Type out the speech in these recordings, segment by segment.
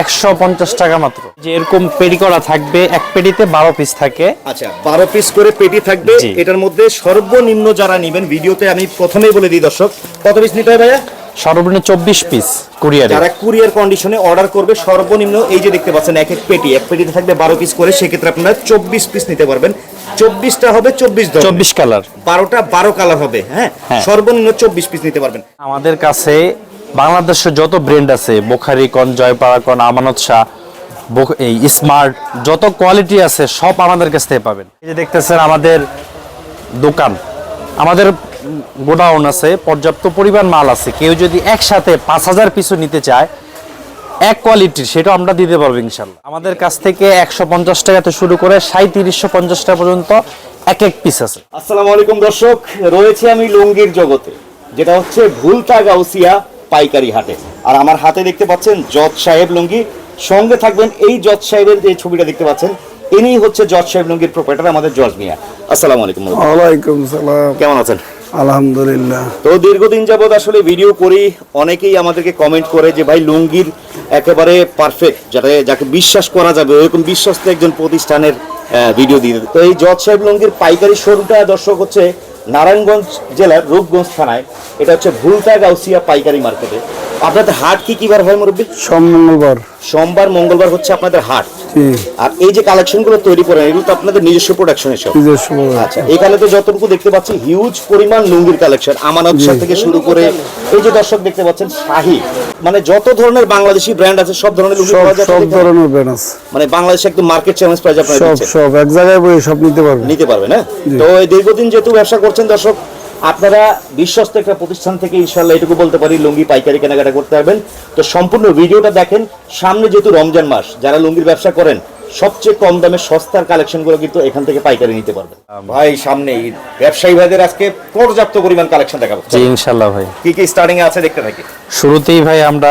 একশো পঞ্চাশ টাকা মাত্র। যে এরকম পেডি করা থাকবে এক পেডিতে বারো পিস থাকে। আচ্ছা বারো পিস করে পেটি থাকবে। এটার মধ্যে সর্বনিম্ন যারা নেবেন ভিডিওতে আমি প্রথমেই বলে দিই দর্শক কত পিস নিতে হয় ভাইয়া? সর্বনিম্ন চব্বিশ পিস কুরিয়ারে যারা কুরিয়ার কন্ডিশনে অর্ডার করবে সর্বনিম্ন এই যে দেখতে পাচ্ছেন এক এক পেটি এক পেটিতে থাকবে বারো পিস করে সেক্ষেত্রে আপনারা চব্বিশ পিস নিতে পারবেন। চব্বিশটা হবে চব্বিশ চব্বিশ কালার বারোটা বারো কালার হবে হ্যাঁ? হ্যাঁ। সর্বনিম্ন চব্বিশ পিস নিতে পারবেন। আমাদের কাছে বাংলাদেশের যত ব্র্যান্ড আছে বোখারিকন জয়পাড়াকন আমানত শাহ এই স্মার্ট যত কোয়ালিটি আছে, সব আমাদের কাছ থেকে পাবেন। এই যে দেখতেছেন আমাদের দোকান। আমাদের গোডাউন আছে, পর্যাপ্ত পরিমাণ মাল আছে। কেউ যদি একসাথে পাঁচ হাজার পিছু নিতে চায়, এক কোয়ালিটির সেটা আমরা দিতে পারব ইনশাল্লাহ। আমাদের কাছ থেকে একশো পঞ্চাশ টাকাতে শুরু করে সাঁত্রিশশো পঞ্চাশ টাকা পর্যন্ত এক এক পিস আছে। আসসালামু আলাইকুম দর্শক, রয়েছে আমি লুঙ্গির জগতে, যেটা হচ্ছে ভুলতা গাউসিয়া পাইকারি হাটে। আর আমার হাতে দেখতে পাচ্ছেন জজ সাহেব লুঙ্গি। সঙ্গে থাকবেন এই জজ সাহেবের যে ছবিটা দেখতে পাচ্ছেন ইনি হচ্ছে জজ সাহেব লুঙ্গির প্রোপাইটার আমাদের জজ মিয়া। আসসালামু আলাইকুম ওয়ালাইকুম সালাম। কেমন আছেন? আলহামদুলিল্লাহ। তো দীর্ঘদিন যাবৎ আসলে ভিডিও করি অনেকেই আমাদেরকে কমেন্ট করে যে ভাই লুঙ্গির একেবারে পারফেক্ট যাতে যাকে বিশ্বাস করা যাবে ওরকম বিশ্বস্ত একজন প্রতিষ্ঠানের ভিডিও দিয়ে তো এই জজ সাহেব লুঙ্গির পাইকারি শোরুমটা দর্শক হচ্ছে নারায়ণগঞ্জ জেলার রূপগঞ্জ থানায়। এটা হচ্ছে ভুলতা গাউসিয়া পাইকারি মার্কেটে। আপনাদের হাট কি কিবার হয় মুরব্বী? সোম মঙ্গলবার। সোমবার মঙ্গলবার হচ্ছে আপনাদের হাট। আর এই যে কালেকশনগুলো তৈরি করেন এগুলো তো আপনাদের নিজস্ব প্রোডাকশনের সব আচ্ছা এখানে তো যতটুকু দেখতে পাচ্ছি হিউজ পরিমাণ লুঙ্গির কালেকশন আমানত থেকে শুরু করে এই যে দর্শক দেখতে পাচ্ছেন শাহি। মানে যত ধরনের বাংলাদেশি ব্র্যান্ড আছে সব ধরনের লুঙ্গি পাওয়া যাচ্ছে সব ধরনের ব্যান আছে। মানে বাংলাদেশে একদম মার্কেট চ্যালেঞ্জ প্রাইস আপনারা সব সব এক জায়গায় বই সব নিতে পারবে। নিতে পারবেন হ্যাঁ তো এই দীর্ঘদিন যেহেতু ব্যবসা করছেন দর্শক আপনারা বিশ্বস্ত একটা প্রতিষ্ঠান থেকে ইনশাল্লাহ এটুকু বলতে পারি লুঙ্গি পাইকারি কেনাকাটা করতে পারবেন। তো সম্পূর্ণ ভিডিওটা দেখেন সামনে যেহেতু রমজান মাস যারা লুঙ্গির ব্যবসা করেন সবচেয়ে কম দামে সস্তার কালেকশনগুলো কিন্তু এখান থেকে পাইকারি নিতে পারবেন। ভাই সামনে ঈদ। ব্যবসায়ী ভাইদের আজকে পর্যাপ্ত পরিমাণ কালেকশন দেখাবো। জি ইনশাল্লাহ ভাই। কি কি স্টার্টিং এ আছে দেখতে থাকি? শুরুতেই ভাই আমরা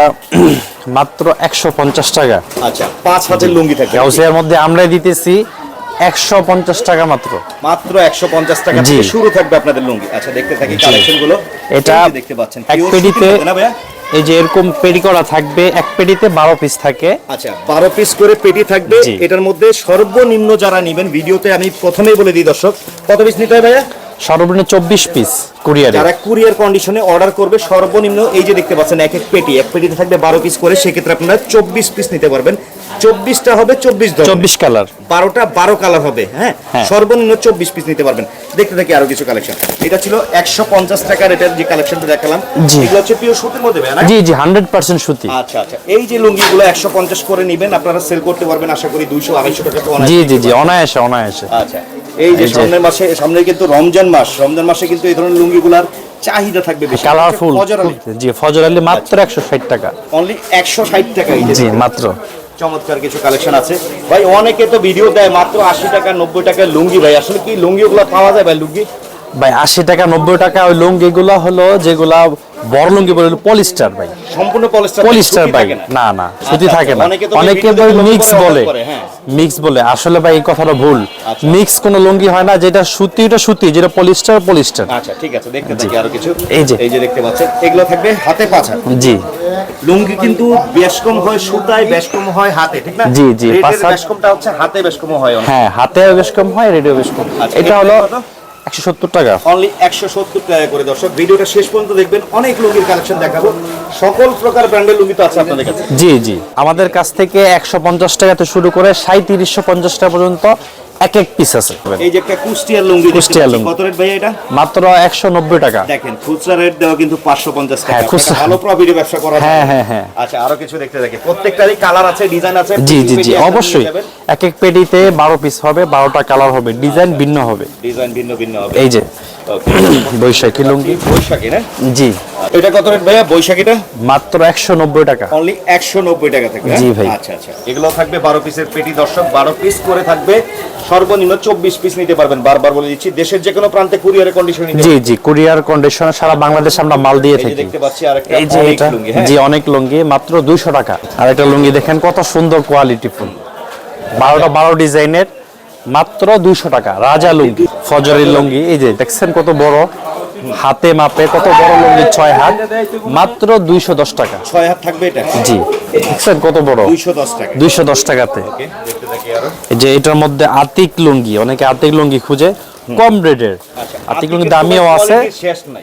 মাত্র একশো পঞ্চাশ টাকা। আচ্ছা পাঁচ হাতের লুঙ্গি থাকে গাউসিয়ার মধ্যে আমরাই দিতেছি। একশো পঞ্চাশ টাকা মাত্র। মাত্র একশো পঞ্চাশ টাকা থেকে শুরু থাকবে আপনাদের লুঙ্গি। আচ্ছা দেখতে থাকি কালেকশনগুলো এটা এই যে দেখতে পাচ্ছেন এক পেডিতে সুতির মধ্যে না ভাইয়া? এই যে এরকম পেডি করা থাকবে এক পেটিতে বারো পিস থাকে। আচ্ছা বারো পিস করে পেটি থাকবে। এটার মধ্যে সর্বনিম্ন যারা নেবেন ভিডিওতে আমি প্রথমেই বলে দিই দর্শক কত পিস নিতে হয় ভাইয়া? সর্বনিম্ন চব্বিশ পিস কুরিয়ারে যারা কুরিয়ার কন্ডিশনে অর্ডার করবে সর্বনিম্ন এই যে দেখতে পাচ্ছেন এক এক পেটি এক পেটিতে থাকবে বারো পিস করে সেক্ষেত্রে আপনারা চব্বিশ পিস নিতে পারবেন। চব্বিশটা হবে চব্বিশ চব্বিশ কালার বারোটা বারো কালার হবে হ্যাঁ? হ্যাঁ। সর্বনিম্ন চব্বিশ পিস নিতে পারবেন। দেখতে থাকি আরও কিছু কালেকশন এটা ছিল একশো পঞ্চাশ টাকার এটার যে কালেকশনটা দেখালাম। এগুলো হচ্ছে পিওর সুতির মধ্যে জি জি হান্ড্রেড পার্সেন্ট সুতি। আচ্ছা আচ্ছা। এই যে লুঙ্গিগুলো একশো পঞ্চাশ করে নেবেন আপনারা সেল করতে পারবেন আশা করি দুইশো আড়াইশো টাকা জি জি জি অনায়াসে অনায়াসে। আচ্ছা। এই যে সামনের মাসে সামনে কিন্তু রমজান মাস। রমজান মাসে কিন্তু এই ধরনের লুঙ্গিগুলার চাহিদা থাকবে বেশি। কালারফুল জি ফজর আলী মাত্র একশো ষাট টাকা। অনলি একশো ষাট টাকা এই জি মাত্র। চমৎকার কিছু কালেকশন আছে। ভাই অনেকে তো ভিডিও দেয় মাত্র আশি টাকা নব্বই টাকার লুঙ্গি। ভাই আসলে কি লুঙ্গি ওগুলো পাওয়া যায় ভাই লুঙ্গি? ভাই আশি টাকা নব্বই টাকা ওই লুঙ্গি গুলো হলো যেগুলা বড় লুঙ্গি বলে পলিস্টার ভাই। সম্পূর্ণ পলিস্টার পলিস্টার ভাই। না? না সুতি আচ্ছা, থাকে না। অনেকে ভাই মিক্স বলে। করে, হ্যাঁ। মিক্স বলে। আসলে ভাই এই কথাটা ভুল। আচ্ছা। মিক্স কোনো লুঙ্গি হয় না যেটা সুতি ওটা সুতি যেটা পলিস্টার পলিস্টার। আচ্ছা ঠিক আছে দেখতে থাকি আরও কিছু। এই যে। এই যে দেখতে পাচ্ছেন এগুলো থাকবে হাতে পাঁচা জি। লুঙ্গি কিন্তু বেশ কম হয় সুতায় বেশ কম হয় হাতে ঠিক না? জি, জি, বেশ কমটা হচ্ছে হাতে বেশ কম হয় হ্যাঁ হাতে বেশ কম হয় রেডিও বেশ কম। আচ্ছা, এটা হলো? একশো সত্তর টাকা। অনলি একশো সত্তর টাকা করে দর্শক। ভিডিওটা শেষ পর্যন্ত দেখবেন। অনেক লুঙ্গির কালেকশন দেখাবো। সকল প্রকার ব্র্যান্ডের লুঙ্গি তো আছে আপনাদের কাছে। জি জি। আমাদের কাছ থেকে একশো পঞ্চাশ থেকে শুরু করে সাঁত্রিশশো পঞ্চাশ টাকা পর্যন্ত এক এক পিস আছে। এই যে একটা কুষ্টিয়ার লুঙ্গি লুঙ্গি। কত রেট ভাই এটা? মাত্র একশো নব্বই টাকা। দেখেন খুচরা রেট দেওয়া কিন্তু পাঁচশো পঞ্চাশ টাকা। হ্যাঁ, খুচরা। ভালো প্রফিটে ব্যবসা করা হ্যাঁ, হ্যাঁ, হ্যাঁ। আচ্ছা আরও কিছু দেখতে থাকি প্রত্যেকটারই কালার আছে ডিজাইন আছে জি জি জি অবশ্যই। এক এক পেটিতে বারো পিস হবে বারোটা কালার হবে। ডিজাইন ভিন্ন হবে। ডিজাইন ভিন্ন ভিন্ন হবে। এই যে. বৈশাখী লুঙ্গি। বৈশাখী না? জি। এটা কত রেট ভাইয়া বৈশাখীটা? মাত্র একশো নব্বই টাকা। অনলি একশো নব্বই টাকা থেকে হ্যাঁ? জি ভাই। আচ্ছা আচ্ছা। এগুলো থাকবে বারো পিসের পেটি দর্শক বারো পিস করে থাকবে। সর্বনিম্ন চব্বিশ পিস নিতে পারবেন বারবার বলে দিচ্ছি। দেশের যে কোনো প্রান্তে কুরিয়ারের কন্ডিশন নিতে জি জি কুরিয়ার কন্ডিশনে সারা বাংলাদেশ আমরা মাল দিয়ে থাকি। দেখতে পাচ্ছি আরেকটা এই যে অনেক এটা লুঙ্গি, হ্যাঁ? জি অনেক লুঙ্গি মাত্র দুইশো টাকা। আর এটা লুঙ্গি দেখেন কত সুন্দর কোয়ালিটি ফুল। বারোটা বারো ডিজাইনের মাত্র দুইশো টাকা রাজা লুঙ্গি ফজরের লুঙ্গি এই যে দেখছেন কত বড়? হাতে মাপে কত বড় লুঙ্গি ছয় হাত? মাত্র দুইশো দশ টাকা। ছয় হাত থাকবে এটা? জি। দেখছেন কত বড়? দুইশো দশ টাকা। দুইশো দশ টাকাতে। যে এটার মধ্যে আতিক লুঙ্গি অনেকে আতিক লুঙ্গি খুঁজে কম রেটের। আতিক লুঙ্গি দামিও আছে।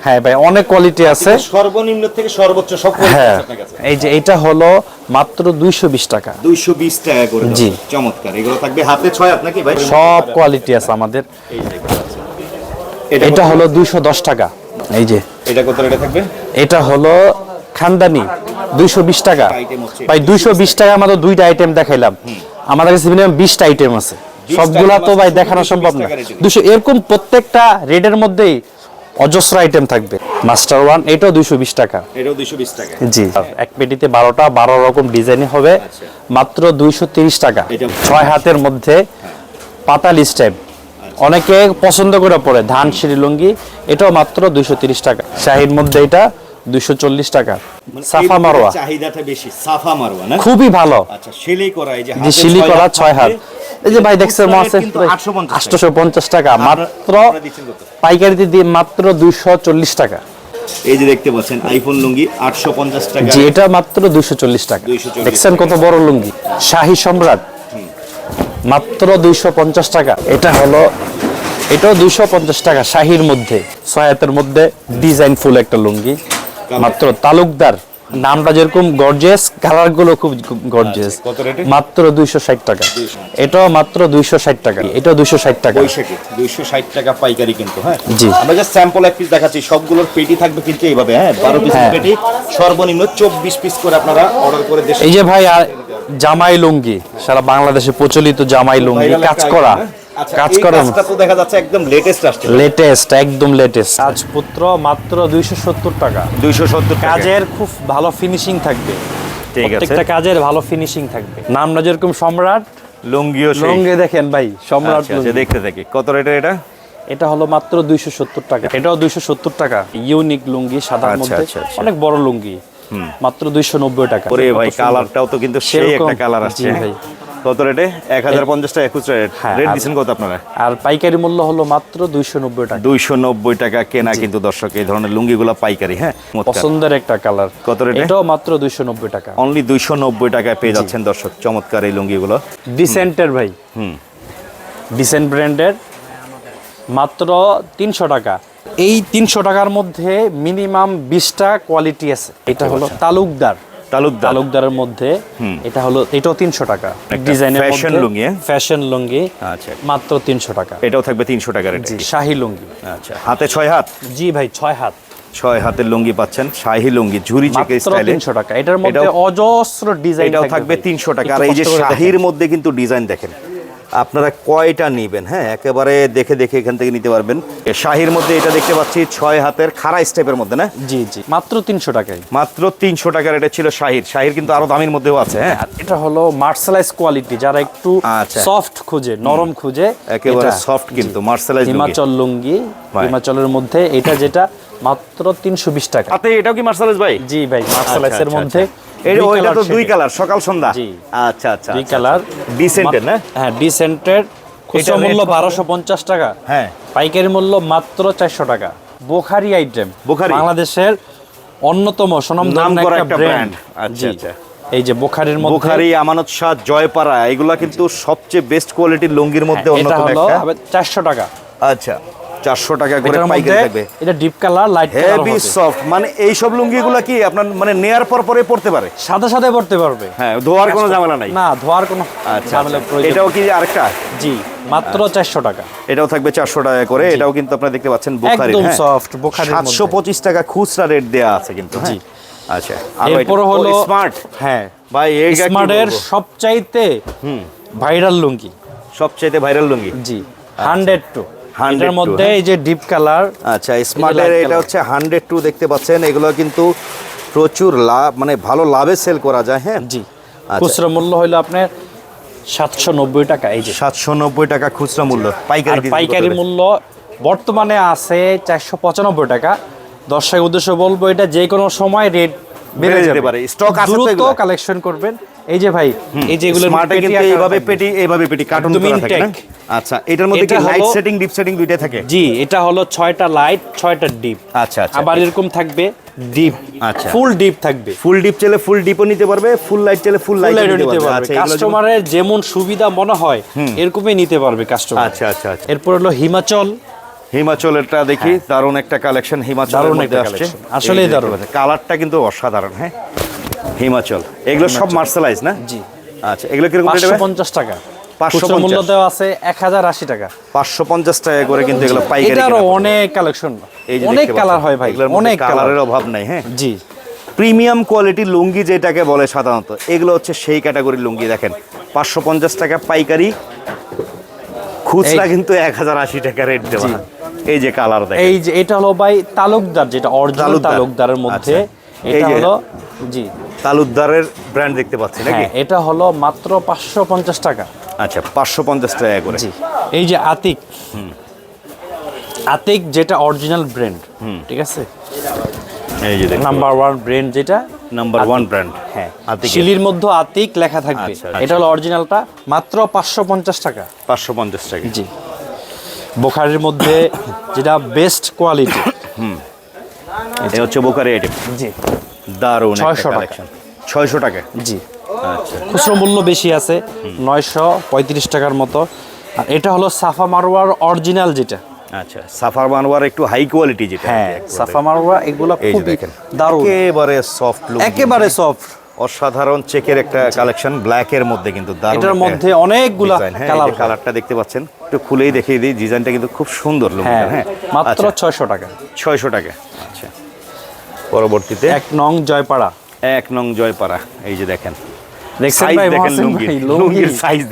হ্যাঁ ভাই অনেক কোয়ালিটি আছে। সর্বনিম্ন থেকে সর্বোচ্চ সব হ্যাঁ। এই যে এটা হলো মাত্র দুইশো বিশ টাকা। দুইশো বিশ টাকা করে জি। চমৎকার। এগুলো থাকবে হাতে ছয় হাত নাকি ভাই? সব কোয়ালিটি আছে আমাদের। এই। এটা হলো দুইশো দশ টাকা। এই যে। এটা কত রেটে থাকবে? এটা হলো খানদানি দুইশো বিশ টাকা। ভাই দুইশো বিশ টাকা আমাদের দুইটা আইটেম দেখাইলাম। আমাদের কাছে মিনিমাম বিশটা আইটেম আছে। সবগুলা তো ভাই দেখানো সম্ভব না। দুশো এরকম প্রত্যেকটা রেডের মধ্যেই অজস্র আইটেম থাকবে। মাস্টার ওয়ান এটাও দুইশো বিশ টাকা। এটাও দুইশো বিশ টাকা। জি। এক পেটিতে বারোটা বারো রকম ডিজাইন হবে। মাত্র দুইশো তিরিশ টাকা। ছয় হাতের মধ্যে পাতালি স্টেপ অনেকে পছন্দ করে পড়ে ধান সিঁড়ি লুঙ্গি এটাও মাত্র দুইশো তিরিশ টাকা। শাহির মধ্যে এটা দুইশো চল্লিশ টাকা। মানে সাফা মারোয়া। চাহিদাটা বেশি সাফা মারোয়া না? খুবই ভালো। আচ্ছা সেলাই করা এই যে যে ছয় করা হাত ছয় হাত। এই যে ভাই দেখছেন 850। আটশোশো পঞ্চাশ টাকা। মাত্র পাইকারিতে দিয়ে মাত্র দুইশো চল্লিশ টাকা। এই যে দেখতে পাচ্ছেন আইফোন লুঙ্গি আটশো পঞ্চাশ টাকা। জি এটা মাত্র দুইশো চল্লিশ টাকা। দেখছেন কত বড় লুঙ্গি। শাহী সম্রাট। মাত্র দুইশো পঞ্চাশ টাকা। এটা হলো এটাও দুইশো পঞ্চাশ টাকা শাহির মধ্যে। সহায়তের মধ্যে ডিজাইন ফুল একটা লুঙ্গি। মাত্র তালুকদার। নামটা যেরকম গর্জিয়াস কালারগুলো খুব গর্জিয়াস। আচ্ছা? মাত্র দুইশো ষাট টাকা। এটাও মাত্র দুইশো ষাট টাকা। এটাও দুইশো ষাট টাকা। দুইশো ষাট টাকা পাইকারি কিন্তু হ্যাঁ? জি। আমরা স্যাম্পল এক পিস দেখাচ্ছি। সবগুলোর পেটি থাকবে কিন্তু এইভাবে হ্যাঁ? বারো পিস হ্যাঁ। পেটি। সর্বনিম্ন চব্বিশ পিস করে আপনারা অর্ডার করে এই যে ভাই আর জামাই লুঙ্গি সারা বাংলাদেশে প্রচলিত জামাই লুঙ্গি কাজ করা হ্যাঁ? আচ্ছা, কাজ করা। তো দেখা যাচ্ছে একদম লেটেস্ট আসছে। লেটেস্ট একদম লেটেস্ট রাজপুত্র মাত্র দুইশো সত্তর টাকা। দুইশো সত্তর কাজের খুব ভালো ফিনিশিং থাকবে। ঠিক আছে। প্রত্যেকটা কাজের ভালো ফিনিশিং থাকবে। নামটা যেরকম সম্রাট লুঙ্গিও সেই। লুঙ্গি দেখেন ভাই সম্রাট আচ্ছা, আচ্ছা, লুঙ্গি। দেখতে থাকি। কত রেটের এটা? এটা হলো মাত্র দুইশো সত্তর টাকা। এটাও দুইশো সত্তর টাকা। ইউনিক লুঙ্গি আচ্ছা, মধ্যে। অনেক বড় লুঙ্গি। মাত্র দুইশো নব্বই টাকা। ওরে ভাই কালারটাও তো কিন্তু সেই একটা কালার আসছে। ভাই। কত রেটে এক হাজার পঞ্চাশ টাকা রেট হ্যাঁ, রেট আর- দিচ্ছেন কত আপনারা? আর পাইকারি মূল্য হলো মাত্র দুইশো নব্বই টাকা। দুইশো নব্বই টাকা কেনা কিন্তু দর্শক এই ধরনের লুঙ্গিগুলো পাইকারি হ্যাঁ? পছন্দের একটা কালার কত রেটে? এটাও মাত্র দুইশো নব্বই টাকা। অনলি দুইশো নব্বই টাকায় পেয়ে যাচ্ছেন দর্শক। চমৎকার এই লুঙ্গিগুলো। ডিসেন্টের ভাই। হুম। ডিসেন্ট ব্র্যান্ডের মাত্র তিনশো টাকা। এই তিনশো টাকার মধ্যে মিনিমাম বিশটা কোয়ালিটি আছে। এটা হলো তালুকদার। তালুকদার। তালুকদারের মধ্যে এটা হলো এটাও তিনশো টাকা। ডিজাইনের fashion লুঙ্গি? ফ্যাশন লুঙ্গি আচ্ছা। মাত্র তিনশো টাকা। এটাও থাকবে তিনশো টাকা রেট জি শাহি লুঙ্গি। আচ্ছা। হাতে ছয় হাত? জি ভাই ছয় হাত। ছয় হাতের লুঙ্গি পাচ্ছেন শাহি লুঙ্গি ঝুরি চেকে স্টাইলে। তিনশো টাকা। এটার মধ্যে অজস্র ডিজাইন এটাও থাকবে তিনশো টাকা। আর এই যে শাহির মধ্যে কিন্তু ডিজাইন দেখেন। আপনারা কয়টা নিবেন? হ্যাঁ একেবারে দেখে দেখে এখান থেকে নিতে পারবেন। শাহির মধ্যে এটা দেখতে পাচ্ছি ছয় হাতের খাড়া স্টেপের মধ্যে না? জি জি মাত্র তিনশো টাকায়। মাত্র তিনশো টাকার এটা ছিল শাহির। শাহির কিন্তু আরও দামের মধ্যেও আছে হ্যাঁ? এটা হলো মার্শালাইজ কোয়ালিটি যারা একটু আচ্ছা। সফট খুঁজে নরম খুঁজে একেবারে সফট কিন্তু মার্শালাইজ হিমাচল লুঙ্গি হিমাচলের মধ্যে এটা যেটা মাত্র তিনশো বিশ টাকা। হাতে এটাও কি মার্শালাইজ ভাই? জি ভাই মার্শালাইজের এর মধ্যে। ওইটা তো দুই কালার সকাল সন্ধ্যা। আচ্ছা আচ্ছা দুই আচ্ছা। কালার Decent-এর না? হ্যাঁ ডিসেন্টের খুচরা মূল্য rate কত? বারোশো পঞ্চাশ টাকা। হ্যাঁ। পাইকারি মূল্য মাত্র চারশো টাকা। বোখারি আইটেম বোখারি? বাংলাদেশের অন্যতম সুনামধন্য নামকরা একটা ব্র্যান্ড আচ্ছা, আচ্ছা। এই যে বোখারির মধ্যে বুখারি আমানত শাহ জয়পাড়া এগুলা কিন্তু সবচেয়ে বেস্ট কোয়ালিটির লুঙ্গির মধ্যে হ্যাঁ, অন্যতম একটা। চারশো টাকা। আচ্ছা। চারশো টাকা করে পাইকারি থাকবে। এটা deep colour light heavy soft মানে এই সব লুঙ্গিগুলা কি আপনার মানে নেয়ার পর পরে পড়তে পারে? সাথে সাথে পড়তে পারবে। হ্যাঁ ধোয়ার কোনো ঝামেলা নাই। না ধোয়ার কোনো আচ্ছা ঝামেলা আচ্ছা। এটাও কি আরেকটা? জি মাত্র চারশো টাকা। এটাও থাকবে চারশো টাকা করে এটাও কিন্তু আপনারা দেখতে পাচ্ছেন বুখারি একদম soft, বুখারির মধ্যে। পঁচিশ টাকা খুচরা রেট দেওয়া আছে কিন্তু হ্যাঁ? জি। আচ্ছা এরপর হলো স্মার্ট হ্যাঁ। ভাই এই স্মার্টের সবচাইতে ভাইরাল লুঙ্গি। সবচাইতে ভাইরাল লুঙ্গি। জি হান্ড্রেড টু 100 এটার মধ্যে হ্যাঁ। এই যে ডিপ কালার আচ্ছা স্মার্টের এটা হচ্ছে হান্ড্রেড টু দেখতে পাচ্ছেন। এগুলো কিন্তু প্রচুর লাভ মানে ভালো লাভে সেল করা যায় হ্যাঁ? জি। আচ্ছা। খুচরা মূল্য হলো আপনার সাতশো নব্বই টাকা এই যে। সাতশো নব্বই টাকা খুচরা মূল্য পাইকারি পাইকারি মূল্য বর্তমানে আছে চারশো পঁচানব্বই টাকা। দর্শক উদ্দেশ্য বলব এটা যে কোনো সময় রেট বেড়ে যেতে পারে। স্টক দ্রুত কালেকশন করবেন। এই যে ভাই এই যে এগুলো স্মার্টে কিন্তু এইভাবে পেটি এইভাবে পেটি কার্টুন করা থাকে না? আচ্ছা এটার মধ্যে কি লাইট সেটিং ডিপ সেটিং দুইটাই থাকে? জি এটা হলো ছয়টা লাইট ছয়টা ডিপ আচ্ছা আচ্ছা। আবার এরকম থাকবে ডিপ আচ্ছা। ফুল ডিপ থাকবে। ফুল ডিপ চাইলে ফুল ডিপও নিতে পারবে ফুল লাইট চাইলে ফুল লাইট লাইটও নিতে পারবে। আচ্ছা এগুলো যেমন- কাস্টমারের যেমন সুবিধা মনে হয় এরকমই নিতে পারবে কাস্টমার আচ্ছা আচ্ছা আচ্ছা। এরপর হলো হিমাচল। হিমাচলেরটা দেখি দারুণ একটা কালেকশন হিমাচলের হ্যাঁ। মধ্যে আসছে। আসলেই দারুণ। কালারটা কিন্তু অসাধারণ হ্যাঁ? হিমাচল। এগুলো সব মার্শালাইজ না? জি। আচ্ছা এগুলো কীরকম রেট পাঁচশো হবে পঞ্চাশ টাকা। 550 মূল্য দেওয়া আছে এক হাজার আশি টাকা। পাঁচশো পঞ্চাশ টাকা করে কিন্তু এগুলো পাইকারি অনেক কালেকশন। অনেক কালার হয় ভাই অনেক কালারের অভাব নাই হ্যাঁ? জি। প্রিমিয়াম কোয়ালিটির লুঙ্গি যেটাকে বলে সাধারণত এগুলো হচ্ছে সেই ক্যাটাগরির লুঙ্গি দেখেন। পাঁচশো পঞ্চাশ টাকা পাইকারি খুচরা কিন্তু এক হাজার আশি টাকা রেট দেওয়া। এই যে কালার দেখেন। এই যে এটা হলো ভাই তালুকদার যেটা অরিজিনাল তালুকদারের মধ্যে। আচ্ছা। এই এটা হলো জি। তালুকদারের ব্র্যান্ড দেখতে পাচ্ছি নাকি? হ্যাঁ এটা হলো মাত্র পাঁচশো পঞ্চাশ টাকা। আচ্ছা পাঁচশো পঞ্চাশ টাকা করে। এই যে আতিক। আতিক যেটা অরিজিনাল ব্র্যান্ড ঠিক আছে? এই যে নাম্বার ওয়ান ব্র্যান্ড যেটা নাম্বার ওয়ান ব্র্যান্ড হ্যাঁ। শিলির মধ্যে আতিক লেখা থাকবে। আচ্ছা, আচ্ছা। এটা হলো অরিজিনালটা মাত্র পাঁচশো পঞ্চাশ টাকা। পাঁচশো পঞ্চাশ টাকা। জি। বোখারির মধ্যে যেটা বেস্ট কোয়ালিটি এই হচ্ছে বোকারি আইটেম জি। দারুণ 600 টাকা। কালেকশন ছয়শো টাকা? জি। আচ্ছা। খুচরো মূল্য বেশি আছে নয়শো পঁয়ত্রিশ টাকার মতো। আর এটা হলো সাফা মারোয়ার অরিজিনাল যেটা। আচ্ছা সাফার বানোয়ার একটু হাই কোয়ালিটি যেটা হ্যাঁ সাফা মারোয়া এগুলো দেখেন দারুণ। একেবারে সফট লুক একেবারে সফট অসাধারণ চেকের একটা কালেকশন ব্ল্যাক এর মধ্যে কিন্তু এটার মধ্যে অনেকগুলা কালার কালারটা দেখতে পাচ্ছেন একটু খুলেই দেখিয়ে দিই ডিজাইনটা কিন্তু খুব সুন্দর লুকটা হ্যাঁ হ্যাঁ। মাত্র আচ্ছা। ছয়শো টাকা। ছয়শো টাকা আচ্ছা। পরবর্তীতে? এক নং জয়পাড়া। এক নং জয়পাড়া এই যে দেখেন। লুঙ্গির সাইজ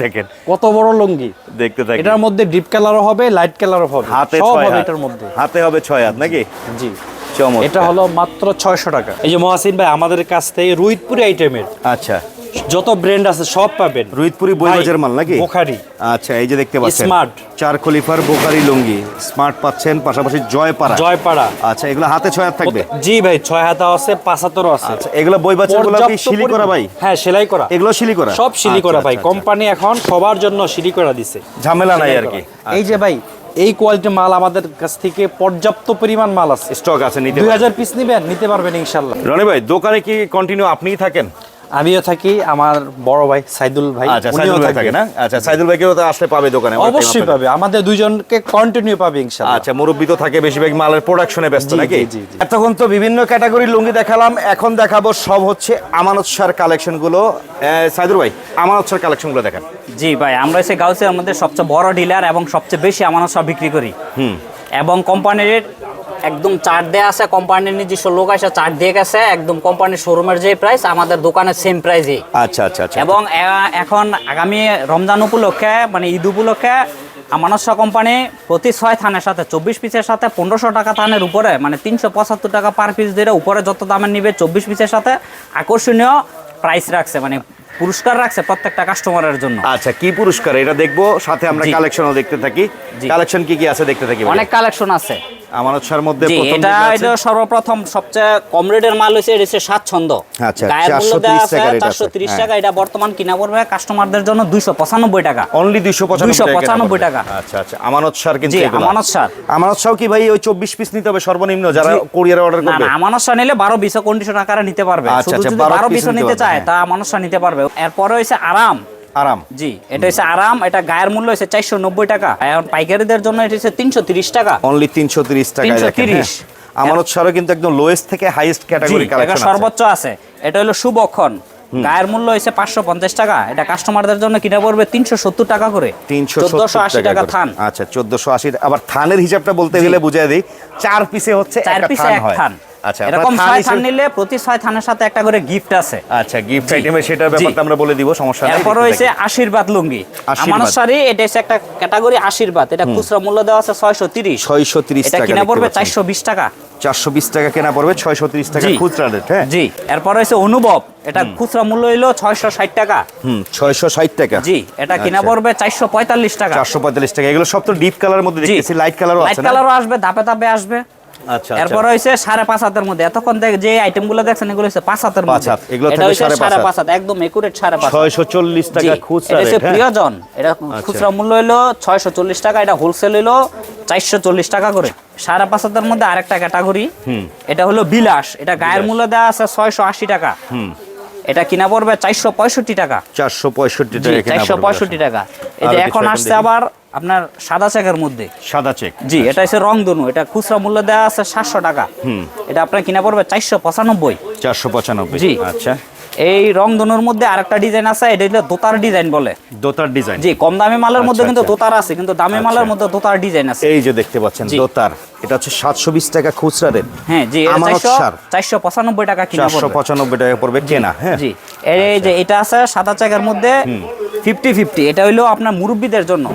কত বড় লুঙ্গি? দেখতে এটার মধ্যে ডিপ কালারও হবে লাইট কালারও হবে। হাতে হবে এটার মধ্যে। হাতে হবে ছয় হাত নাকি? জি। চমৎকার। এটা হলো মাত্র ছয়শো টাকা। এই যে মহাসিন ভাই আমাদের কাছ থেকে রুইতপুরি আইটেমের আচ্ছা। যত ব্র্যান্ড আছে সব পাবেন। রুইতপুরি বইবাজার মাল নাকি? বোখারি। আচ্ছা এই যে দেখতে পাচ্ছেন। Smart। চার খলিফার বোকারি লুঙ্গি। স্মার্ট পাচ্ছেন পাশাপাশি জয়পাড়া। জয়পাড়া। আচ্ছা এগুলো হাতে ছয় হাত থাকবে? জি ভাই ছয় হাতা আছে পাঁচ হাতারও আছে। আচ্ছা এগুলো বই বাচ্চাগুলো কি শিলি করা ভাই? হ্যাঁ সেলাই করা। এগুলো শিলি করা? সব শিলি করা আচ্ছা, ভাই। আচ্ছা, আচ্ছা। কোম্পানি এখন সবার জন্য শিলি করা দিছে। ঝামেলা নাই আর কি। এই যে ভাই এই কোয়ালিটির মাল আমাদের কাছ থেকে পর্যাপ্ত পরিমাণ মাল আছে। স্টক আছে নিতে দুই পারেন। হাজার পিস নেবেন নিতে পারবেন ইনশাল্লাহ। রনি ভাই দোকানে কি কন্টিনিউ আপনিই থাকেন? আমিও থাকি আমার বড় ভাই সাইদুল ভাই আচ্ছা সাইদুল ভাই থাকে। না? আচ্ছা সাইদুল ভাইকেও তো আসলে পাবে দোকানে অবশ্যই পাবে আমাদের দুইজনকে কন্টিনিউ পাবে ইনশাল্লাহ। আচ্ছা মুরব্বী তো থাকে বেশিরভাগ মালের প্রোডাকশনে ব্যস্ত নাকি। এতক্ষণ তো বিভিন্ন ক্যাটাগরির লুঙ্গি দেখালাম এখন দেখাবো সব হচ্ছে আমানত সার কালেকশনগুলো সাইদুল ভাই আমানত সার কালেকশনগুলো দেখেন। জি ভাই আমরা এসে গাউসের আমাদের সবচেয়ে বড় ডিলার এবং সবচেয়ে বেশি আমানত সব বিক্রি করি। হুম। এবং কোম্পানির একদম চার্ট দেয়া আছে কোম্পানির নিজস্ব লোক আসে চার্ট দিয়ে গেছে একদম কোম্পানির শোরুমের যে প্রাইস আমাদের দোকানের সেম প্রাইসই আচ্ছা আচ্ছা আচ্ছা। এবং এখন আগামী রমজান উপলক্ষে মানে ঈদ উপলক্ষে আমানত কোম্পানি প্রতি ছয় থানের সাথে চব্বিশ পিসের সাথে পনেরোশো টাকা থানের উপরে মানে তিনশো পঁচাত্তর টাকা পার পিস দিয়ে উপরে যত দামের নিবে চব্বিশ পিসের সাথে আকর্ষণীয় প্রাইস রাখছে মানে পুরস্কার রাখছে প্রত্যেকটা কাস্টমারের জন্য। আচ্ছা কি পুরস্কার? এটা দেখব সাথে আমরা কালেকশনও দেখতে থাকি। কালেকশন কি কি আছে দেখতে থাকি অনেক কালেকশন আছে। আমানত সার মধ্যে প্রথম এটা এটা সর্বপ্রথম সবচেয়ে কম রেটের মাল এটা হচ্ছে স্বাচ্ছন্দ্য আচ্ছা, 430 দেওয়া এটা আছে, চারশো তিরিশ হ্যাঁ। টাকা এটা বর্তমান কিনা পড়বে কাস্টমারদের জন্য দুইশো পঁচানব্বই টাকা। অনলি দুইশো 295 টাকা। আচ্ছা আচ্ছা আমানত সার কিন্তু এগুলো। কি ভাই ওই চব্বিশ পিস নিতে হবে সর্বনিম্ন? যারা জি। অর্ডার করবে? না নিলে বারো বিশো কন্ডিশন আকারে নিতে পারবে। আচ্ছা, শুধু আচ্ছা, যদি 12 বারো piece বিশো নিতে চায় হ্যাঁ। তা আমানসা নিতে পারবে। এরপরে হয়েছে আরাম। আরাম। জি এটা হচ্ছে আরাম এটা গায়ের মূল্য হচ্ছে চারশো নব্বই টাকা। এখন পাইকারিদের জন্য এটা হচ্ছে তিনশো তিরিশ টাকা। অনলি তিনশো তিরিশ টাকা 330 আমানত সারও কিন্তু একদম লোয়েস্ট থেকে হাইয়েস্ট ক্যাটাগরি এটা কালেকশন সর্বোচ্চ আছে। এটা হলো শুভক্ষণ গায়ের মূল্য হচ্ছে পাঁচশো পঞ্চাশ টাকা। এটা কাস্টমারদের জন্য কিনা পড়বে তিনশো সত্তর টাকা করে। তিনশো চোদ্দশো আশি টাকা থান। আচ্ছা চোদ্দশো আশি আবার থানের হিসাবটা বলতে গেলে বুঝাই দিই চার পিসে হচ্ছে চার পিসে এক হয়। থান। আচ্ছা এরকম ছয় থান নিলে প্রতি ছয় থানের সাথে একটা করে গিফট আছে। আচ্ছা গিফট জি। আইটেমের সেটার ব্যাপারটা আমরা বলে দিব সমস্যা নেই এরপর থাকি। আশীর্বাদ লুঙ্গি। আমানত শাড়ি এটা হচ্ছে একটা ক্যাটাগরি আশীর্বাদ এটা খুচরা মূল্য দেওয়া আছে ছয়শো তিরিশ। 630 এটা কিনা পড়বে পাচ্ছেন। চারশো বিশ টাকা। চারশো বিশ টাকা কেনা পড়বে ছয়শো তিরিশ টাকা খুচরা রেট হ্যাঁ? জি এরপর রয়েছে অনুভব এটা খুচরা মূল্য হইল ছয়শো ষাট টাকা। হুম ছয়শো ষাট টাকা। জি এটা কিনা আচ্ছা। পড়বে চারশো পঁয়তাল্লিশ টাকা। চারশো পঁয়তাল্লিশ টাকা এগুলো সব তো ডিপ কালার মধ্যে দেখতেছি লাইট কালারও লাইট আছে না? কালারও আসবে ধাপে ধাপে আসবে। আচ্ছা, এরপরে মধ্যে। এতক্ষণ দেখ যে দেখছেন এগুলো মধ্যে। এগুলো এটা একদম একুরেট টাকা খুচরা এটা হচ্ছে rate? প্রিয়জন এটা খুচরা মূল্য হলো টাকা এটা হোলসেল টাকা করে। মধ্যে আরেকটা ক্যাটাগরি এটা হলো বিলাস। এটা গায়ের মূল্য দেওয়া আছে ছয়শো আশি টাকা। এটা কিনা পড়বে চারশো পঁয়ষট্টি টাকা। চারশো পঁয়ষট্টি টাকা চারশো পঁয়ষট্টি টাকা। কিছু এখন আসছে আবার আপনার সাদা চেকের মধ্যে? সাদা চেক জি এটা হচ্ছে রংধনু এটা খুচরা মূল্য দেওয়া আছে সাতশো টাকা। এটা আপনার কিনা পড়বে চারশো পঁচানব্বই। চারশো পঁচানব্বই জি। আচ্ছা। এই রংধনুর মধ্যে আরেকটা ডিজাইন আছে এটা হলো দোতার ডিজাইন বলে। দোতার ডিজাইন। জি কম দামি মালের মধ্যে আচ্ছা, কিন্তু আচ্ছা। দোতার আছে কিন্তু দামি মালের মধ্যে দোতার ডিজাইন আছে। এই যে দেখতে পাচ্ছেন দোতার। এটা হচ্ছে সাতশো বিশ টাকা খুচরা রেট। হ্যাঁ জি এটা আমানত চারশো সার। চারশো পঁচানব্বই টাকা কিনা চারশো পড়বে পঁচানব্বই টাকা পড়বে কেনা হ্যাঁ। জি। এই যে এটা আছে সাদা চাকার মধ্যে ফিফটি ফিফটি এটা হইল আপনার মুরব্বীদের জন্য।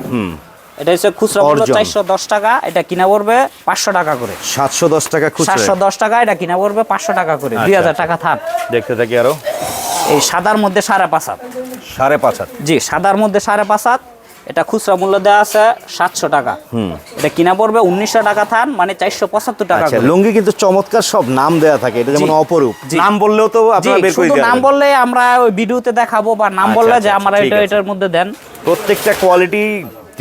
এটা হচ্ছে খুচরা মূল্য অর্জন। চারশো দশ টাকা এটা কিনা পড়বে পাঁচশো টাকা করে। সাতশো দশ টাকা খুচরা। দশ টাকা এটা কিনা পড়বে পাঁচশো টাকা করে। আচ্ছা, দুই হাজার আচ্ছা। টাকা থাক। দেখতে থাকি আরও। এই সাদার মধ্যে সাড়ে পাঁচ হাত। সাড়ে পাঁচ হাত। জি সাদার মধ্যে সাড়ে পাঁচ হাত। এটা খুচরা মূল্য দেওয়া আছে সাতশো টাকা। এটা কিনা পড়বে উনিশশো টাকা থান মানে চারশো পঁচাত্তর টাকা আচ্ছা লুঙ্গি কিন্তু চমৎকার সব নাম দেয়া থাকে। এটা যেমন অপরূপ। নাম বললেও তো শুধু নাম বললে আমরা ওই ভিডিওতে দেখাবো বা নাম আচ্ছা, বললে আচ্ছা, যে আচ্ছা, আমরা এটা এটার মধ্যে দেন। প্রত্যেকটা কোয়ালিটি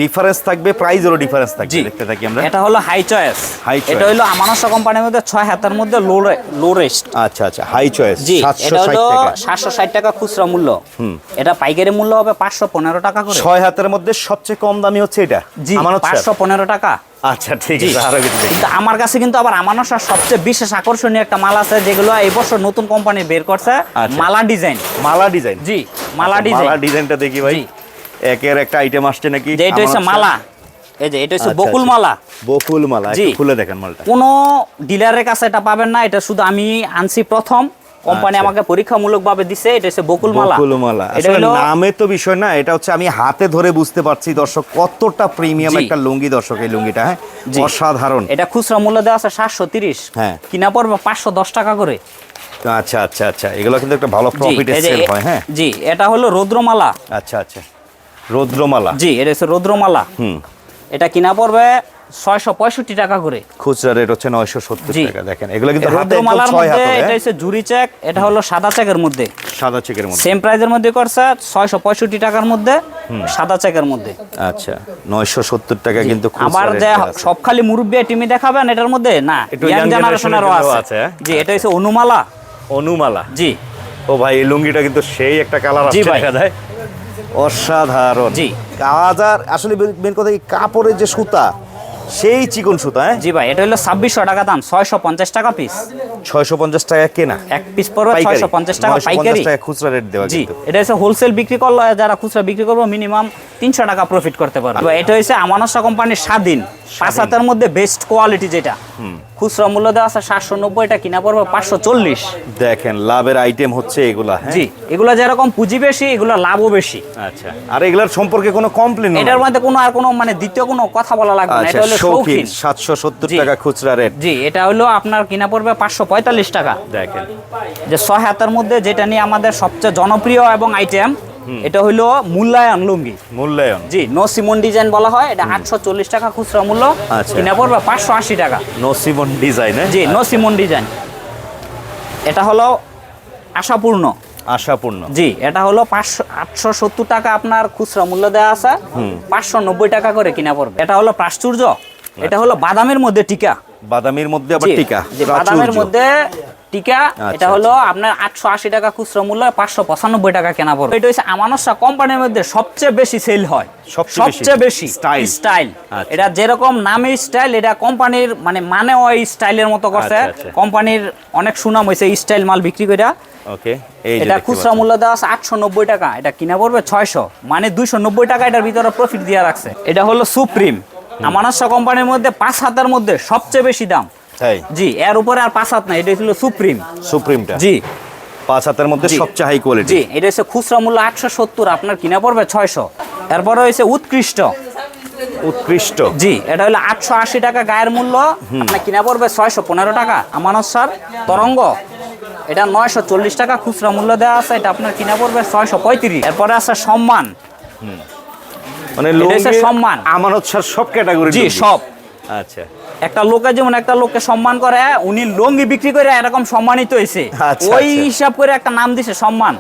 ডিফারেন্স থাকবে প্রাইজেরও ডিফারেন্স থাকবে দেখতে থাকি আমরা। এটা হলো হাই চয়েস High choice। এটা হলো আমানসা কোম্পানির মধ্যে ছয় হাতের মধ্যে লো লো রেস্ট আচ্ছা আচ্ছা হাই চয়েস জি সাতশো এটা ষাট হলো টাকা। সাতশো ষাট টাকা খুচরা মূল্য। এটা পাইকারি মূল্য হবে পাঁচশো পনেরো টাকা করে। ছয় হাতের মধ্যে সবচেয়ে কম দামি হচ্ছে এটা জি আমানত স্যার? পাঁচশো পনেরো টাকা। আচ্ছা ঠিক আছে আরও কিছু কিন্তু আমার কাছে কিন্তু আবার আমানসার সবচেয়ে বিশেষ আকর্ষণীয় একটা মাল আছে যেগুলো এই বছর নতুন কোম্পানি বের করছে আচ্ছা। মালা ডিজাইন। মালা ডিজাইন। জি মালা আচ্ছা, ডিজাইন। মালা ডিজাইনটা দেখি ভাই। একের একটা আইটেম আসছে নাকি? এটা হচ্ছে মালা। এই যে এটা হচ্ছে আচ্ছা, বকুল আচ্ছা। মালা। বকুল মালা একটু খুলে দেখেন মালটা। কোনো ডিলারের কাছে এটা পাবেন না এটা শুধু আমি আনছি প্রথম। কোম্পানি আচ্ছা। আমাকে পরীক্ষামূলক ভাবে দিছে এটা হচ্ছে বকুল মালা। বকুল মালা। এটা আসলে নামে তো বিষয় না এটা হচ্ছে আমি হাতে ধরে বুঝতে পারছি দর্শক কতটা প্রিমিয়াম একটা লুঙ্গি দর্শক এই লুঙ্গিটা হ্যাঁ। অসাধারণ। এটা খুচরা মূল্য দেওয়া আছে সাতশো তিরিশ। হ্যাঁ। কিনা পড়বে পাঁচশো দশ টাকা করে। আচ্ছা আচ্ছা আচ্ছা। এগুলো কিন্তু একটা ভালো জি প্রফিটে সেল হয় হ্যাঁ? জি এটা হলো রৌদ্রমালা। আচ্ছা আচ্ছা। রৌদ্রমালা। জি এটা হচ্ছে রৌদ্রমালা। হুম। এটা কিনা পড়বে ছয়শো পঁয়ষট্টি টাকা করে। খুচরা রেট হচ্ছে নয়শো সত্তর টাকা দেখেন। এগুলো কিন্তু রৌদ্রমালার মধ্যে এটা হচ্ছে জুরি চেক এটা হলো সাদা চেকের মধ্যে। সাদা চেকের মধ্যে। সেম প্রাইজের মধ্যে করছে ছয়শো পঁয়ষট্টি টাকার মধ্যে সাদা চেকের মধ্যে। আচ্ছা নয়শো সত্তর টাকা কিন্তু আবার যে সব খালি মুরব্বী টিমি দেখাবেন এটার মধ্যে? না ইয়াং জেনারেশনেরও আছে। আছে, হ্যাঁ? জি এটা হচ্ছে অনুমালা। অনুমালা। জি। ও ভাই এই লুঙ্গিটা কিন্তু সেই একটা কালার ভাই। দেখা যায়। অসাধারণ। জি। কাজ আসলে মেন কথা কি কাপড়ের যে সুতা সেই চিকন সুতা হ্যাঁ? জি ভাই এটা হলো ছাব্বিশশো টাকা দাম ছয়শো পঞ্চাশ টাকা পিস ছয়শো পঞ্চাশ টাকা কেনা? এক পিস পরে। ছয়শো পঞ্চাশ টাকা পাইকারি। খুচরা রেট দেওয়া জি এটা হচ্ছে হোলসেল বিক্রি করলে যারা খুচরা বিক্রি করব মিনিমাম তিনশো টাকা প্রফিট করতে পারবে। এটা হচ্ছে আমানসা কোম্পানির স্বাধীন। পাঁচ হাতের মধ্যে বেস্ট কোয়ালিটি যেটা। খুচরা মূল্য দেওয়া আছে সাতশো নব্বই এটা কিনা পড়বে পাঁচশো চল্লিশ। দেখেন লাভের আইটেম হচ্ছে এগুলা হ্যাঁ? জি এগুলো যেরকম পুঁজি বেশি এগুলো লাভও বেশি। আচ্ছা আর এগুলার সম্পর্কে কোনো কমপ্লেন এটার মধ্যে কোনো আর কোনো মানে দ্বিতীয় কোনো কথা বলা লাগবে না আচ্ছা এটা হলো শৌখিন শৌখিন। সাতশো সত্তর টাকা খুচরা রেট জি এটা হলো আপনার কিনা পড়বে পাঁচশো পঁয়তাল্লিশ টাকা। দেখেন। যে ছয় হাতের মধ্যে যেটা নিয়ে আমাদের সবচেয়ে জনপ্রিয় এবং আইটেম এটা হলো মূল্যায়ন লুঙ্গি। মূল্যায়ন। জি নো সিমন ডিজাইন বলা হয়। এটা আটশো চল্লিশ টাকা খুচরা মূল্য। আচ্ছা। কিনা পড়বে পাঁচশো আশি টাকা। নসিমন ডিজাইন জি নো সিমন ডিজাইন এটা হলো আশাপূর্ণ। আশাপূর্ণ। জি এটা হলো পাঁচশো আটশো সত্তর টাকা আপনার খুচরা মূল্য দেওয়া আছে। পাঁচশো নব্বই টাকা করে কিনা পড়বে। এটা হলো প্রাচুর্য এটা হলো বাদামের মধ্যে টিকা। বাদামের মধ্যে আবার টিকা। বাদামের মধ্যে টিকা আচ্ছা, এটা হলো আপনার আটশো আশি টাকা খুচরা মূল্য পাঁচশো পঁচানব্বই টাকা কেনা পড়বে। এটা হচ্ছে আমানসা কোম্পানির মধ্যে সবচেয়ে বেশি সেল হয়। সবচেয়ে বেশি? স্টাইল। আচ্ছা। এটা যেরকম নামে স্টাইল এটা কোম্পানির মানে মানে ওই স্টাইলের মতো করছে। আচ্ছা, আচ্ছা। কোম্পানির অনেক সুনাম হয়েছে স্টাইল মাল বিক্রি করে ওকে এটা খুচরা মূল্য দেওয়া আছে আটশো নব্বই টাকা। এটা কিনা পড়বে ছয়শো। মানে দুইশো নব্বই টাকা এটার ভিতরে প্রফিট দিয়ে রাখছে। এটা হলো সুপ্রিম আমানসা কোম্পানির মধ্যে পাঁচ হাতের মধ্যে সবচেয়ে বেশি দাম। জি এর উপরে আর পাঁচ হাত না এটা ছিল সুপ্রিম সুপ্রিমটা জি। পাঁচ হাতের মধ্যে সবচেয়ে হাই কোয়ালিটি জি এটা হচ্ছে খুচরা মূল্য আটশো সত্তর আপনার কিনা পড়বে ছয়শো। এরপরে হয়েছে উৎকৃষ্ট। উৎকৃষ্ট। জি এটা হলো আটশো আশি টাকা গায়ের মূল্য আপনার কিনা পড়বে ছয়শো পনেরো টাকা আমানত স্যার তরঙ্গ। এটা নয়শো চল্লিশ টাকা খুচরা মূল্য দেওয়া আছে এটা আপনার কিনা পড়বে ছয়শো পঁয়ত্রিশ। এরপরে আছে সম্মান। মানে সম্মান। আমানত স্যার সব ক্যাটাগরি জি সব। আচ্ছা। একটা লোকে যেমন একটা লোককে সম্মান করে উনি লঙ্গি বিক্রি করে এরকম সম্মানিত হয়েছে। আচ্ছা, ওই আচ্ছা। হিসাব করে একটা নাম দিছে সম্মান।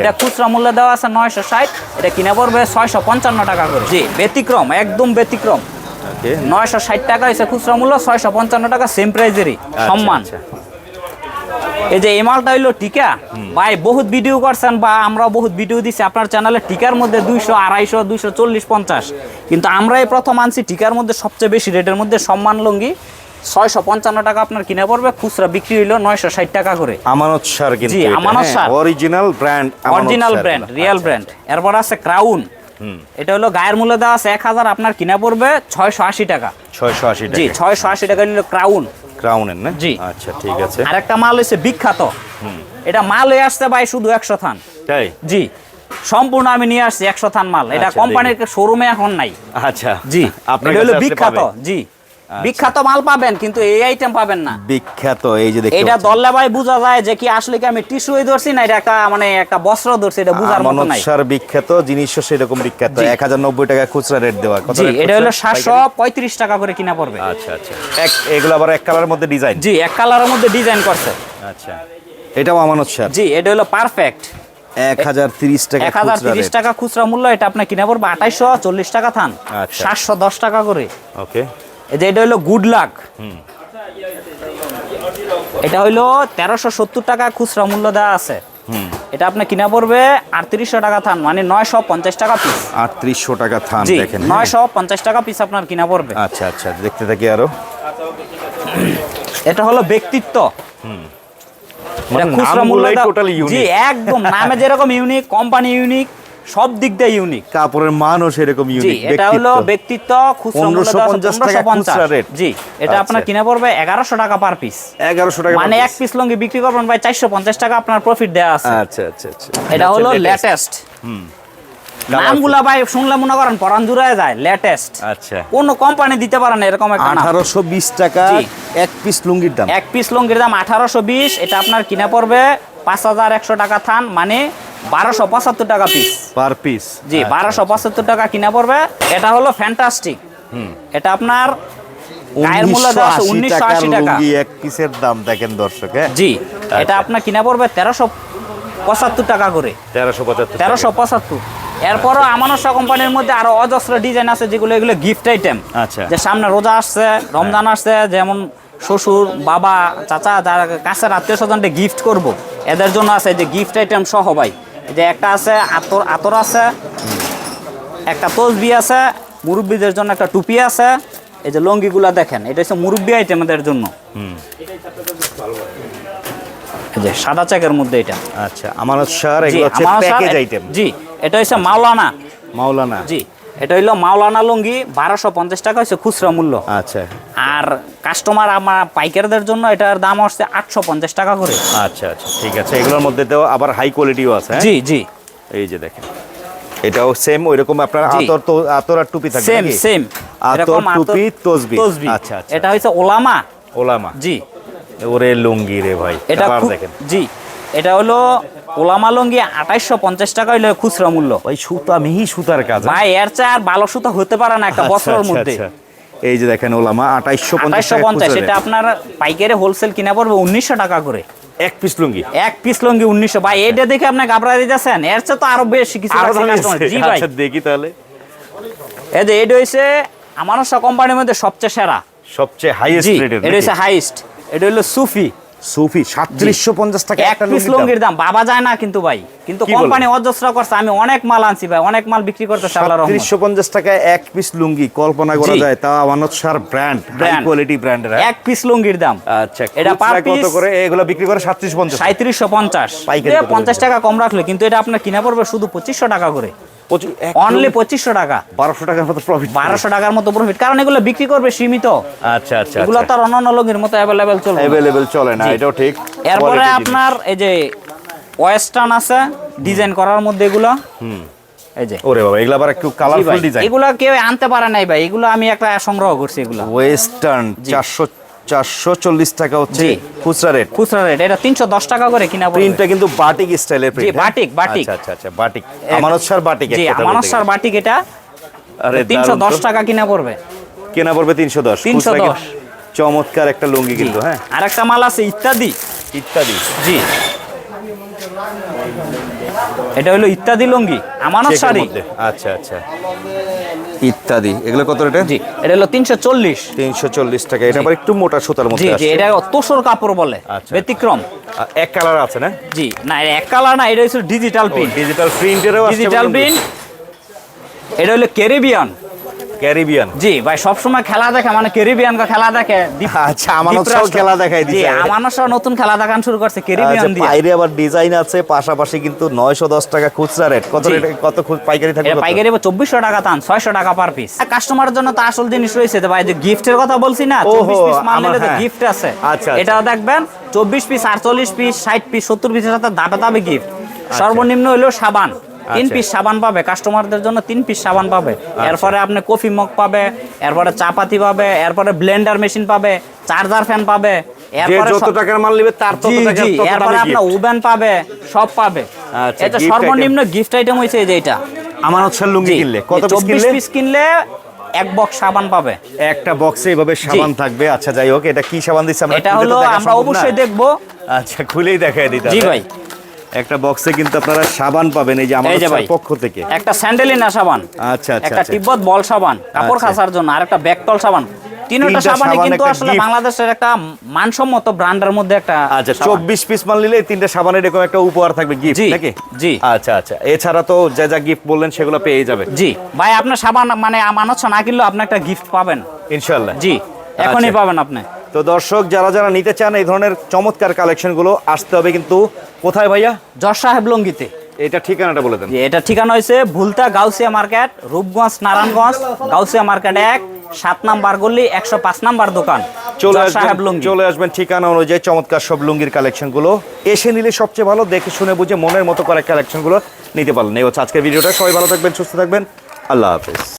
এটা খুচরা মূল্য দেওয়া আছে নয়শো ষাট এটা কিনে পড়বে ছয়শো পঞ্চান্ন টাকা করে। জি। ব্যতিক্রম একদম ব্যতিক্রম। নয়শো ষাট টাকা হয়েছে খুচরা মূল্য ছয়শো পঞ্চান্ন টাকা সেম প্রাইজেরই সম্মান। আচ্ছা। এই যে এই মালটা হইল টিকা। ভাই বহুত ভিডিও করছেন বা আমরা বহুত ভিডিও দিছি। আপনার চ্যানেলে টিকার মধ্যে দুইশো আড়াইশো দুইশো চল্লিশ পঞ্চাশ। কিন্তু আমরা এই প্রথম আনছি টিকার মধ্যে সবচেয়ে বেশি রেটের মধ্যে সম্মান লঙ্গি। ছয়শো পঞ্চান্ন টাকা আপনার কিনে পড়বে খুচরা বিক্রি হইল নয়শো ষাট টাকা করে। আমানত সার কিন্তু জি, Amanat sir. Original brand original brand real brand এরপর আছে ক্রাউন এটা হলো গায়ের মূল্য দেওয়া আছে এক হাজার আপনার কিনা পড়বে ছয়শো আশি টাকা। ছয়শো আশি জি ছয়শো আশি টাকা নিল ক্রাউন ক্রাউনের না? জি। আচ্ছা ঠিক আছে। আরেকটা মাল হচ্ছে বিখ্যাত। এটা মাল হয়ে আসতে ভাই শুধু একশো থান। তাই? জি। সম্পূর্ণ আমি নিয়ে আসছি একশো থান মাল। এটা আচ্ছা, কোম্পানির শোরুমে এখন নাই। আচ্ছা। জি। আপনার বিখ্যাত। জি। বিখ্যাত মাল পাবেন কিন্তু এই আইটেম পাবেন না। বিখ্যাত এই যে এটা দল্লে ভাই বোঝা যায় যে কি আসলে কি আমি টিস্যুই ধরছি না এটা একটা মানে একটা বস্ত্র ধরছি এটা বোঝার মতো নাই। সার বিখ্যাত জিনিসও সেরকম বিখ্যাত। জি। এক হাজার নব্বই টাকা খুচরা রেট দেওয়া। কত জি এটা হলো খুচরা? সাতশো পঁয়ত্রিশ টাকা করে কিনা পড়বে। আচ্ছা আচ্ছা। এক এগুলো আবার এক কালারের মধ্যে ডিজাইন? জি এক কালারের মধ্যে ডিজাইন করছে। আচ্ছা। এটাও আমানত সার? জি এটা হলো পারফেক্ট এক হাজার তিরিশ টাকা টাকা খুচরা মূল্য এটা আপনার কিনা পড়বে আঠাইশো চল্লিশ টাকা থান। আচ্ছা। সাতশো দশ টাকা করে। ওকে। এই যে এটা হলো গুড লাক এটা হইল তেরোশো সত্তর টাকা খুচরা মূল্য দেওয়া আছে। এটা আপনার কিনা পড়বে আটত্রিশশো টাকা থান মানে নয়শো পঞ্চাশ টাকা পিস আটত্রিশশো টাকা থান দেখেন হ্যাঁ? নয়শো পঞ্চাশ টাকা পিস আপনার কিনা পড়বে। আচ্ছা আচ্ছা দেখতে থাকি আরও। এটা হলো ব্যক্তিত্ব। মানে খুচরা মূল্য একদম নামে যেরকম ইউনিক কোম্পানি ইউনিক সব দিক দিয়ে ইউনিক কাপড়ের মানও সেরকম ইউনিক এটা হলো ব্যক্তিত্ব। খুচরা মূল্য 1550 টাকা খুচরা rate। জি এটা আপনার আচ্ছা। কিনা পড়বে এগারোশো টাকা পার পিস এগারোশো টাকা মানে এক পিস লঙ্গি বিক্রি করবেন ভাই চারশো পঞ্চাশ টাকা আপনার প্রফিট দেওয়া আছে। আচ্ছা আচ্ছা আচ্ছা। এটা হলো হচ্ছে latest। লেটেস্ট নামগুলা ভাই শুনলে মনে করেন পরান জুড়ায় যায় লেটেস্ট আচ্ছা। কোন কোম্পানি দিতে পারে না এরকম একটা নাম। আঠারোশো বিশ টাকা এক পিস লুঙ্গির দাম। এক পিস লঙ্গির দাম আঠারোশো বিশ এটা আপনার কিনা পড়বে পাঁচ হাজার একশো টাকা থান মানে বারোশো পঁচাত্তর টাকা পিস পার পিস জি বারোশো পঁচাত্তর টাকা কিনা পড়বে। এটা হলো ফ্যান্টাস্টিক এটা আপনার গায়ের মূল্য দেওয়া আছে উনিশশো আশি টাকা। এক পিসের দাম দেখেন দর্শক হ্যাঁ? জি এটা আপনার কিনা পড়বে তেরোশো পঁচাত্তর টাকা করে। তেরোশো পঁচাত্তর তেরোশো পঁচাত্তর। এরপরও আমানসা কোম্পানির মধ্যে আরও অজস্র ডিজাইন আছে যেগুলো এগুলো গিফট আইটেম আচ্ছা। যে সামনে রোজা আসছে রমজান আসছে যেমন শ্বশুর বাবা চাচা যারা কাছের আত্মীয় স্বজনকে গিফট করব এদের জন্য আছে যে গিফট আইটেম সহ ভাই। যে একটা আছে আতর আতর আছে একটা তসবি আছে মুরব্বীদের জন্য একটা টুপি আছে। এই যে লঙ্গিগুলা দেখেন এটা হচ্ছে মুরব্বী আইটেমদের জন্য। যে সাদা চেকের মধ্যে এটা। আচ্ছা আমানত স্যার এগুলো হচ্ছে আমার প্যাকেজ আইটেম জি এটা হচ্ছে মাওলানা। মাওলানা। জি এটা হইল মাওলানা লুঙ্গি বারোশো পঞ্চাশ টাকা হচ্ছে খুচরা মূল্য। আচ্ছা। আর কাস্টমার আমার পাইকারদের জন্য এটার দাম হচ্ছে আটশো পঞ্চাশ টাকা করে। আচ্ছা আচ্ছা ঠিক আছে। এগুলোর মধ্যে তো আবার হাই কোয়ালিটিও আছে হ্যাঁ? জি জি। এই যে দেখেন। এটাও সেম ওইরকম আপনার। আতর তো আতর আর টুপি থাকবে সেম? সেম আতর টুপি তসবি। আচ্ছা আচ্ছা। এটা হচ্ছে ওলামা। ওলামা। জি। ওরে লুঙ্গি রে ভাই। এটা দেখেন। জি। এটা হলো ওলামা লুঙ্গি আঠাইশশো পঞ্চাশ টাকা হইল খুচরা মূল্য। ভাই সুতা মিহি সুতার কাজ হ্যাঁ? ভাই এর চেয়ে আর ভালো সুতা হতে পারে না একটা আচ্ছা, বছরের আচ্ছা, মধ্যে। আচ্ছা। এই যে দেখেন ওলামা আঠাইশশো আঠাইশশো পঞ্চাশ এটা আপনার পাইকারি হোলসেল কিনা পড়বে উনিশশো টাকা করে। এক পিস লুঙ্গি? এক পিস লঙ্গি উনিশশো। ভাই এটা দেখে আপনি ঘাবড়া দিতেছেন। এর চেয়ে তো আরও বেশি কিছু। জি ভাই। দেখি তাহলে। এই যে এটা হইছে আমানসা কোম্পানির মধ্যে সবচেয়ে সেরা। সবচেয়ে হাইয়েস্ট এটা হচ্ছে হাইস্ট এটা হলো সুফি। সুফি সাতত্রিশশো পঞ্চাশ টাকা এক একটা পিস লুঙ্গির দাম। বাবা যায় না কিন্তু ভাই। কিন্তু কোম্পানি অজস্র করছে আমি অনেক মাল আনছি ভাই অনেক মাল বিক্রি করতে আল্লাহর রহমত। টাকায় এক পিস লুঙ্গি কল্পনা করা যায় তা আমানত সার ব্র্যান্ড হাই কোয়ালিটি ব্র্যান্ডের এক পিস লঙ্গির দাম। আচ্ছা এটা per কত করে? এগুলো বিক্রি করে সাতত্রিশ পঞ্চাশ। সাঁত্রিশশো পঞ্চাশ। পাইকারি কত পঞ্চাশ টাকা কম রাখলে কিন্তু এটা আপনার কিনা পড়বে শুধু পঁচিশশো টাকা করে। অনলি পঁচিশশো টাকা। বারোশো টাকার মতো প্রফিট বারোশো টাকার মতো প্রফিট কারণ এগুলো বিক্রি করবে সীমিত। আচ্ছা আচ্ছা এগুলো তো আর অন্যান্য লোকের মতো অ্যাভেলেবেল চলবে না। অ্যাভেলেবেল চলে না। এটাও ঠিক। এরপরে আপনার এই যে ওয়েস্টার্ন আছে ডিজাইন করার মধ্যে এগুলো। এই যে। ওরে বাবা এগুলো আবার একটু কালারফুল ডিজাইন এগুলো কেউ আনতে পারে নাই ভাই এগুলো আমি একটা সংগ্রহ করছি এগুলো। ওয়েস্টার্ন জি। চারশো চল্লিশ টাকা হচ্ছে। খুচরা রেট। খুচরা রেট এটা তিনশো দশ টাকা করে কিনা প্রিন্টটা কিন্তু বাটিক স্টাইলের প্রিন্ট বাটিক, বাটিক। আচ্ছা আচ্ছা আচ্ছা বাটিক। আমানত সার বাটিক জি এক কথায় আমার বলতে সার গেলে। বাটিক এটা আরে তিনশো দশ টাকা কিনা পড়বে? কেনা পড়বে তিনশো দশ। 310 চমৎকার একটা লুঙ্গি কিন্তু হ্যাঁ? আর একটা মাল আছে ইত্যাদি। ইত্যাদি। জি। এটা হলো ইত্যাদি লুঙ্গি আমানত শাড়ি। আচ্ছা আচ্ছা। ইত্যাদি। এগুলো কত রেটে? জি এটা হলো তিনশো চল্লিশ। তিনশো চল্লিশ টাকা। এটা আবার একটু মোটা সুতার মধ্যে মধ্যে জি এটা তোষর কাপড় বলে আচ্ছা। ব্যতিক্রম। এক কালার আছে না? জি না এটা এক কালার না এটা হচ্ছে ডিজিটাল প্রিন্ট ডিজিটাল প্রিন্টেরও ডিজিটাল প্রিন্ট এটা হলো ক্যারিবিয়ান। ক্যারিবিয়ান। জি ভাই খেলা দেখে মানে ক্যারিবিয়ান খেলা দেখে আচ্ছা, আমানত। সহ খেলা দেখাই জি দিছে। আমানত সহ নতুন খেলা দেখান শুরু করছে ক্যারিবিয়ান আচ্ছা, দিয়ে। বাইরে আবার ডিজাইন আছে পাশাপাশি কিন্তু নয়শো দশ টাকা খুচরা রেট কত রেট কত পাইকারি থাকবে পাইকারি চব্বিশশো টাকা টান ছয়শো টাকা পার পিস কাস্টমারের জন্য তো আসল জিনিস রয়েছে ভাই যে গিফটের কথা বলছি না ওহো, চব্বিশ পিস মাল নিলে তো। গিফট আছে আচ্ছা, আচ্ছা। এটা দেখবেন চব্বিশ পিস আটচল্লিশ পিস ষাট পিস সত্তর পিসের সাথে দাবে গিফট সর্বনিম্ন হলো সাবান। তিন আচ্ছা। পিস সাবান পাবে কাস্টমারদের জন্য তিন পিস সাবান পাবে। এরপরে আপনি কফি মগ পাবে এরপরে চাপাতি পাবে এরপরে ব্লেন্ডার মেশিন পাবে চার্জার ফ্যান পাবে এরপরে যত টাকার মাল নেবে তার তত জি টাকা জি তত এরপরে দামে ওভেন পাবে সব পাবে। আচ্ছা, এটা সর্বনিম্ন গিফট আইটেম হয়েছে এই যে এটা। আমানত শাল লুঙ্গি কিনলে। কত পিস কিনলে? পিস কিনলে এক বক্স সাবান পাবে। একটা বক্সে এভাবে সাবান থাকবে। আচ্ছা যাই হোক এটা কি সাবান দিচ্ছে? আমরা এটা হলো দেখা আমরা অবশ্যই দেখব। আচ্ছা খুলেই দেখাই দিতে জি ভাই। একটা বক্সে কিন্তু আপনারা সাবান পাবেন এই যে আমাদের পক্ষ থেকে একটা স্যান্ডেলিনা সাবান আচ্ছা আচ্ছা একটা আচ্ছা। তিব্বত বল সাবান কাপড় আচ্ছা। খাসার জন্য আর একটা ব্যাকটল সাবান তিনটা তিনটা সাবানে সাবান, কিন্তু আসলে বাংলাদেশের একটা মানসম্মত ব্র্যান্ডের মধ্যে একটা আচ্ছা সাবান। চব্বিশ পিস মাল নিলে তিনটা সাবানের এরকম একটা উপহার থাকবে গিফট নাকি জি। আচ্ছা আচ্ছা এছাড়া তো যা যা গিফট বললেন সেগুলো পেয়ে যাবে জি ভাই আপনার সাবান মানে মানছ না কিনলেও আপনি একটা গিফট পাবেন ইনশাআল্লাহ জি এখনই আচ্ছা। পাবেন আপনি তো দর্শক যারা যারা নিতে চান এই ধরনের চমৎকার কালেকশনগুলো আসতে হবে কিন্তু কোথায় ভাইয়া? যশ সাহেব লঙ্গিতে। এটা ঠিকানাটা বলে দেন। এটা ঠিকানা হয়েছে ভুলতা গাউসিয়া মার্কেট রূপগঞ্জ নারায়ণগঞ্জ গাউসিয়া মার্কেট এক সাত নাম্বার গল্লি একশো পাঁচ নাম্বার দোকান। চলে আসবেন চলে আসবেন ঠিকানা অনুযায়ী চমৎকার সব লুঙ্গির কালেকশনগুলো। এসে নিলে সবচেয়ে ভালো দেখে শুনে বুঝে মনের মতো করে কালেকশনগুলো নিতে পারলেন। এই হচ্ছে আজকের ভিডিওটা। সবাই ভালো থাকবেন সুস্থ থাকবেন। আল্লাহ হাফেজ।